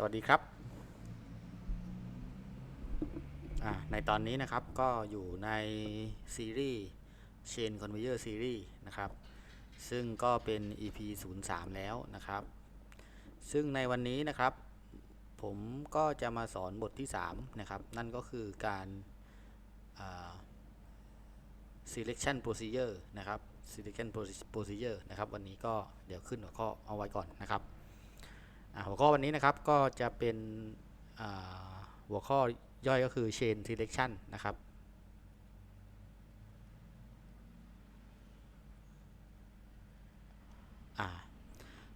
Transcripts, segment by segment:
สวัสดีครับ ในตอนนี้นะครับก็อยู่ในซีรีส์ Chain Conveyor Series นะครับ ซึ่งก็เป็น EP 03 แล้วนะครับ ซึ่งในวันนี้นะครับ ผมก็จะมาสอนบทที่ 3 นะครับ นั่นก็คือการา selection procedure นะครับ selection procedure นะครับ วันนี้ก็เดี๋ยวขึ้นหัวข้อเอาไว้ก่อนนะครับ หัวข้อวันนี้นะครับก็จะเป็นหัวข้อย่อยก็คือ chain selection นะครับ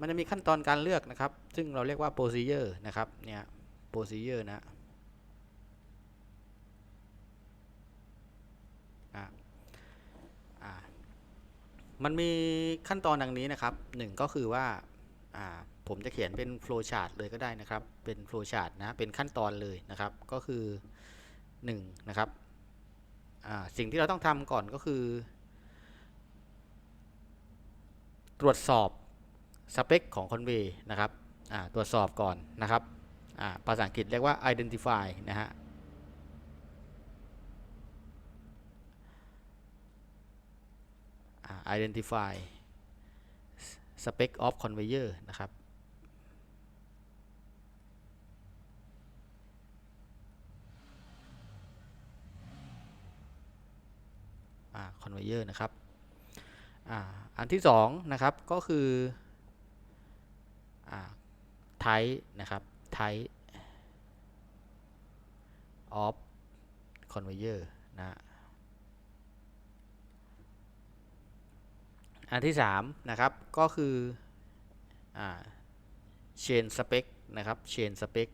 มันจะมีขั้นตอนการเลือกนะครับ ซึ่งเราเรียกว่า procedure นะครับ เนี่ย procedure นะมันมีขั้นตอนดังนี้นะครับหนึ่งก็คือว่า ผมจะเขียนเป็น flow chart เลยก็ได้นะครับ เป็น flow chart นะ เป็นขั้นตอนเลยนะครับ ก็คือ1นะครับสิ่งที่เราต้องทำก่อนก็คือ ตรวจสอบสเปคของคอนเวย์นะครับตรวจสอบก่อนนะครับภาษาอังกฤษเรียกว่า identify นะฮะ identify spec of conveyor นะครับอ่า conveyor นะครับอ่าอันที่สองนะครับก็คืออ่า type นะครับ type of conveyor นะฮะ อันที่สามนะครับก็คืออ่า chain spec นะครับ chain spec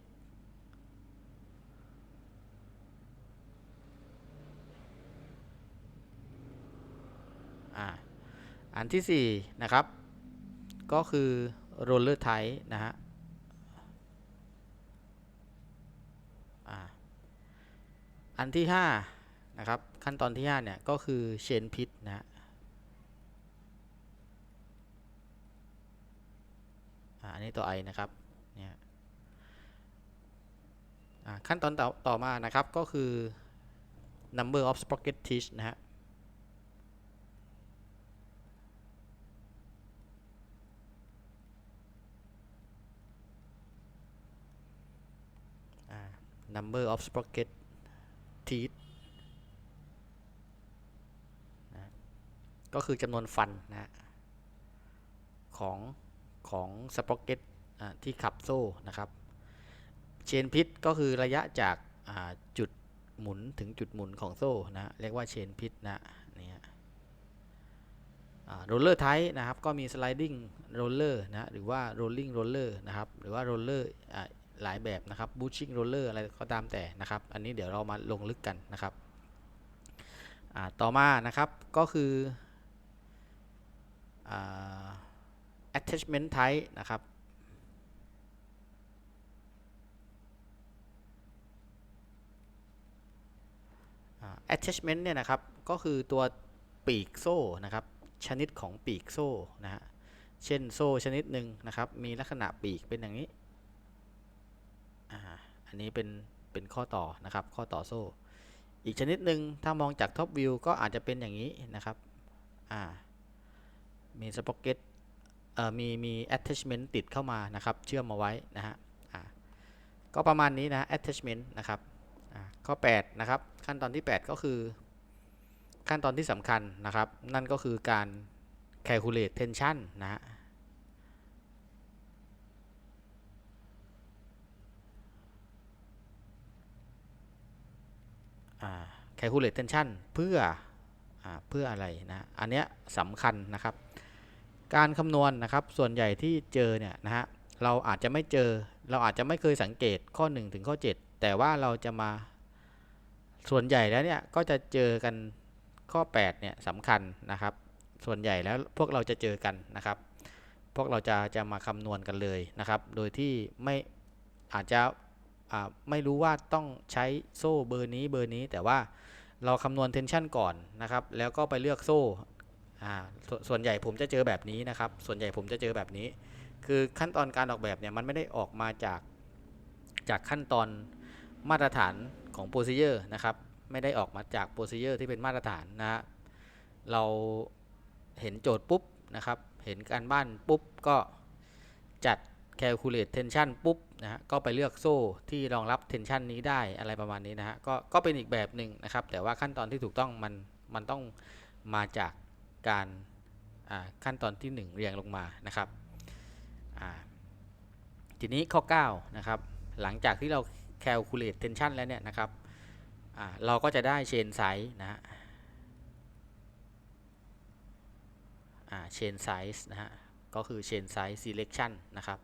อ่าอันที่สี่นะครับก็คือ roller type นะฮะอันที่ห้านะครับขั้นตอนที่ห้าเนี่ยก็คือ chain pit นะฮะ อ่าอั นนี้ตัว i นะครับเนี่ยขั้นตอนต่อต่อมานะครับก็คือ number of sprocket teeth นะฮะอ่า number of sprocket teeth ก็คือจำนวนฟันนะของ ของสป r อกเก็ตที่ขับโซ่นะครับ เชนพิทก็คือระยะจากาจุดหมุนถึงจุดหมุนของโซ่นะเรียกว่าเชนพิทนะนี่โรลเลอร์ไทนะครับก็มีสไลดิ้งโรลเลอร์นะหรือว่าโรลลิ่งโรลเลอร์นะครับหรือว่าโรลเลอร์หลายแบบนะครับบูชิ่งโรลเลอร์อะไรก็ตามแต่นะครับ อันนี้เดี๋ยวเรามาลงลึกกันนะครับต่อมานะครับก็คืออ attachment type นะครับอ attachment เนี่ยนะครับ ก็คือตัวปีกโซ่นะครับ ชนิดของปีกโซ่นะฮะ เช่นโซ่ชนิดหนึ่งนะครับ มีลักษณะปีกเป็นอย่างนี้ อันนี้เป็น เป็นข้อต่อนะครับ ข้อต่อโซ่ อีกชนิดหนึ่งถ้ามองจากท็อปวิวก็อาจจะเป็นอย่างนี้นะครับ มีสป็อกเก็ต มีมี attachment ติดเข้ามานะครับ เชื่อมมาไว้นะฮะอ่าก็ประมาณนี้นะ attachment นะครับอ่าข้อ8นะครับ ขั้นตอนที่ 8 ก็คือ ขั้นตอนที่สำคัญนะครับ นั่นก็คือการ calculate tension นะฮะอ่า calculate tension เพื่ออเพื่ออะไรนะ อันเนี้ยสำคัญนะครับ การคำนวณนะครับส่วนใหญ่ที่เจอเนี่ยนะฮะเราอาจจะไม่เจอ เราอาจจะไม่เคยสังเกตข้อ 1 ถึงข้อ 7 แต่ว่าเราจะมาส่วนใหญ่แล้วเนี่ยก็จะเจอกันข้อ8เนี่ยสำคัญนะครับ ส่วนใหญ่แล้วพวกเราจะเจอกันนะครับ พวกเราจะจะมาคำนวณกันเลยนะครับ โดยที่ไม่อาจจะไม่รู้ว่าต้องใช้โซ่เบอร์นี้เบอร์นี้ แต่ว่าเราคำนวณเทนชันก่อนนะครับ แล้วก็ไปเลือกโซ่ อ่าสส่วนใหญ่ผมจะเจอแบบนี้นะครับ ส่วนใหญ่ผมจะเจอแบบนี้ คือขั้นตอนการออกแบบเนี่ยมันไม่ได้ออกมาจากจากขั้นตอนมาตรฐานของ procedure นะครับ ไม่ได้ออกมาจาก procedure ที่เป็นมาตรฐานนะฮะเราเห็นโจทย์ปุ๊บนะครับ เห็นการบ้านปุ๊บก็จัด calculate tension ปุ๊บนะฮะก็ไปเลือกโซ่ที่รองรับ tension นี้ได้อะไรประมาณนี้นะฮะก็ก็เป็นอีกแบบหนึ่งนะครับ แต่ว่าขั้นตอนที่ถูกต้องมันมันต้องมาจาก การขั้นตอนที่ 1 เรียงลงมานะครับทีนี้ข้อ9นะครับหลังจากที่เรา calculate tension แล้วเนี่ยนะครับเราก็จะได้ chain size นะฮะอ่า chain size นะฮะก็คือ chain size selection นะครับ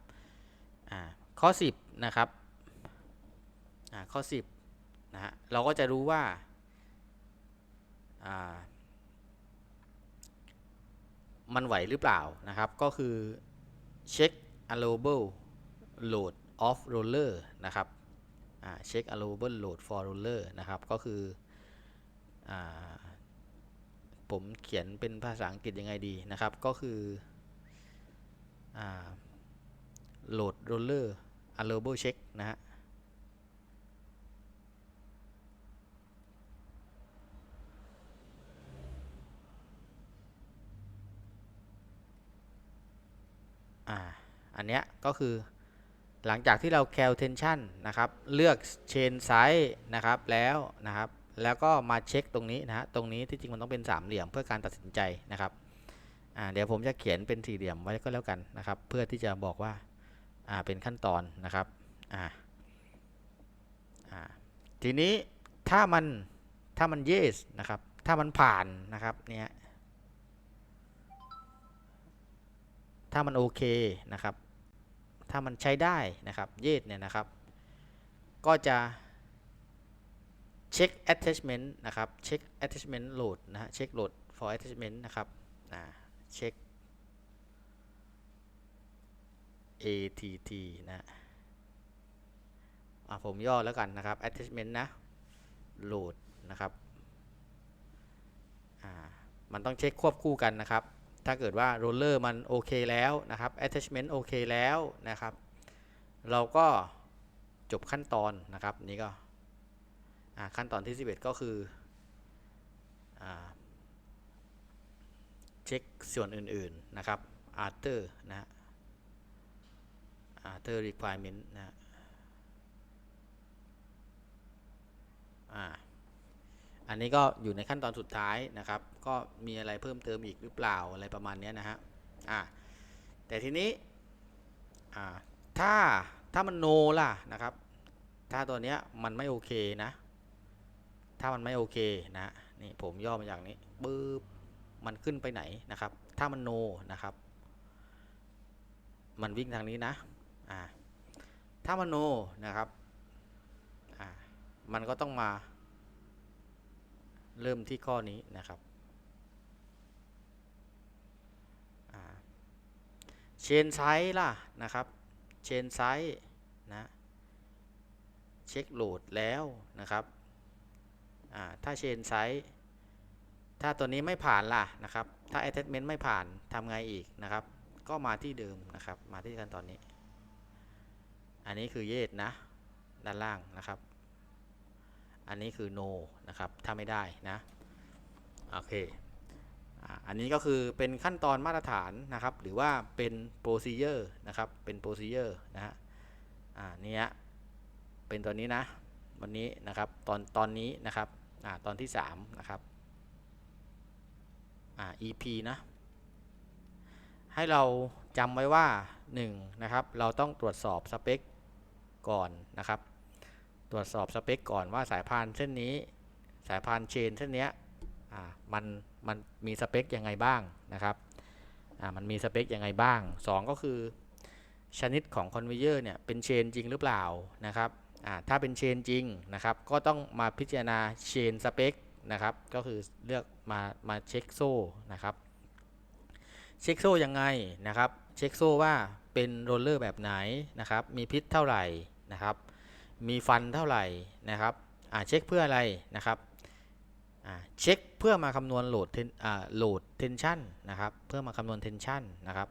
ข้อ 10 นะครับข้อ 10นะฮะเราก็จะรู้ว่า มันไหวหรือเปล่านะครับ ก็คือเช็คอ allowable load of roller นะครับเช็ค allowable load for roller นะครับ ก็คืออผมเขียนเป็นภาษาอังกฤษยังไงดีนะครับ ก็คือโหลด roller allowable check นะฮะ อ่า อันเนี้ยก็คือหลังจากที่เรา cal tension นะครับ เลือก chain size นะครับแล้วนะครับ แล้วก็มาเช็คตรงนี้นะฮะตรงนี้ที่จริงมันต้องเป็นสามเหลี่ยมเพื่อการตัดสินใจนะครับอ่าเดี๋ยวผมจะเขียนเป็นสี่เหลี่ยมไว้ก็แล้วกันนะครับ เพื่อที่จะบอกว่าอ่าเป็นขั้นตอนนะครับอ่าอ่าทีนี้ถ้ามันถ้ามัน yes นะครับ ถ้ามันผ่านนะครับเนี่ยถ้ามันโอเคนะครับ ถ้ามันใช้ได้นะครับเยสเนี่ยนะครับ ก็จะเช็ค attachment นะครับเช็ค attachment load นะฮะเช็ค load for attachment นะครับอ่าเช็ค ATT นะผมย่อแล้วกันนะครับ attachment นะ load นะครับมันต้องเช็คควบคู่กันนะครับ ถ้าเกิดว่าโรลเลอร์มันโอเคแล้วนะครับ attachment โอเคแล้วนะครับ เราก็จบขั้นตอนนะครับนี่ก็ขั้นตอนที่ 11 ก็คืออเช็คส่วนอื่นๆนะครับ after นะฮะ after requirement นะอ่า อันนี้ก็อยู่ในขั้นตอนสุดท้ายนะครับ ก็มีอะไรเพิ่มเติมอีกหรือเปล่าอะไรประมาณนี้นะฮะอ่าแต่ทีนี้อ่าถ้าถ้ามันโนล่ะนะครับ ถ้าตัวเนี้ยมันไม่โอเคนะ ถ้ามันไม่โอเคนะนี่ผมย่อมาจากนี้ปึ๊บมันขึ้นไปไหนนะครับ ถ้ามันโนนะครับ มันวิ่งทางนี้นะอ่าถ้ามันโนนะครับอ่ามันก็ต้องมา เริ่มที่ข้อนี้นะครับ เชนไซส์ล่ะนะครับ เชนไซส์นะ เช็คโหลดแล้วนะครับ ถ้าเชนไซส์ถ้าตัวนี้ไม่ผ่านล่ะนะครับ ถ้า attachment ไม่ผ่านทำไงอีกนะครับ ก็มาที่เดิมนะครับ มาที่ขั้นตอนนี้ อันนี้คือเยสนะ ด้านล่างนะครับ อันนี้คือ no นะครับ ถ้าไม่ได้นะ โอเค อันนี้ก็คือเป็นขั้นตอนมาตรฐานนะครับ หรือว่าเป็น procedure นะครับ เป็น procedure นะฮะ อ่า นี้เป็นตัวนี้นะ วันนี้นะครับ ตอนตอนนี้นะครับ อ่า ตอนที่ 3 นะครับ อ่า EP นะ ให้เราจำไว้ว่า 1 นะครับ เราต้องตรวจสอบสเปคก่อนนะครับ ตรวจสอบสเปคก่อนว่าสายพานเส้นนี้ สายพานเชนเส้นนี้มันมันมีสเปคยังไงบ้างนะครับมันมีสเปคยังไงบ้าง 2 ก็คือชนิดของคอนเวเยอร์เนี่ยเป็นเชนจริงหรือเปล่านะครับถ้าเป็นเชนจริงนะครับก็ต้องมาพิจารณาเชนสเปคนะครับก็คือเลือกมามาเช็คโซ่นะครับเช็คโซ่ยังไงนะครับเช็คโซ่ว่าเป็นโรลเลอร์แบบไหนนะครับมีพิษเท่าไหร่นะครับ มีฟันเท่าไหร่นะครับอ่าเช็คเพื่ออะไรนะครับเช็คเพื่อมาคำนวณโหลดโหลดเทนชันนะครับเพื่อมาคำนวณเทนชันนะครับ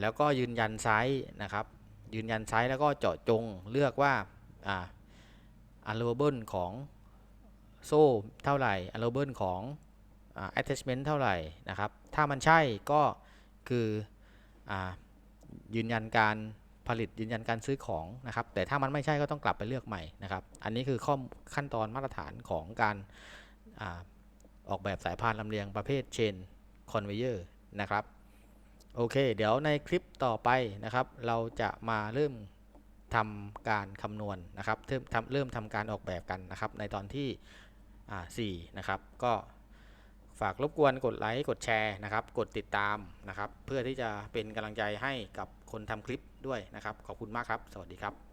แล้วก็ยืนยันไซส์นะครับยืนยันไซส์แล้วก็เจาะจงเลือกว่าอ่า allowable ของโซ่เท่าไหร่ allowable ของอ่า attachment เท่าไหร่นะครับ ถ้ามันใช่ก็คืออ่ายืนยันการ ผลิตยืนยันการซื้อของนะครับ แต่ถ้ามันไม่ใช่ก็ต้องกลับไปเลือกใหม่นะครับ อันนี้คือข้อขั้นตอนมาตรฐานของการอออกแบบสายพานลำเลียงประเภท chain conveyor นะครับ โอเค เดี๋ยวในคลิปต่อไปนะครับ เราจะมาเริ่มทำการคำนวณนะครับเริ่มทำเริ่มทำการออกแบบกันนะครับ ในตอนที่อ่า4นะครับ ก็ฝากรบกวนกดไลค์ กดแชร์นะครับ กดติดตามนะครับ เพื่อที่จะเป็นกำลังใจให้กับคนทำคลิป ด้วยนะครับ ขอบคุณมากครับ สวัสดีครับ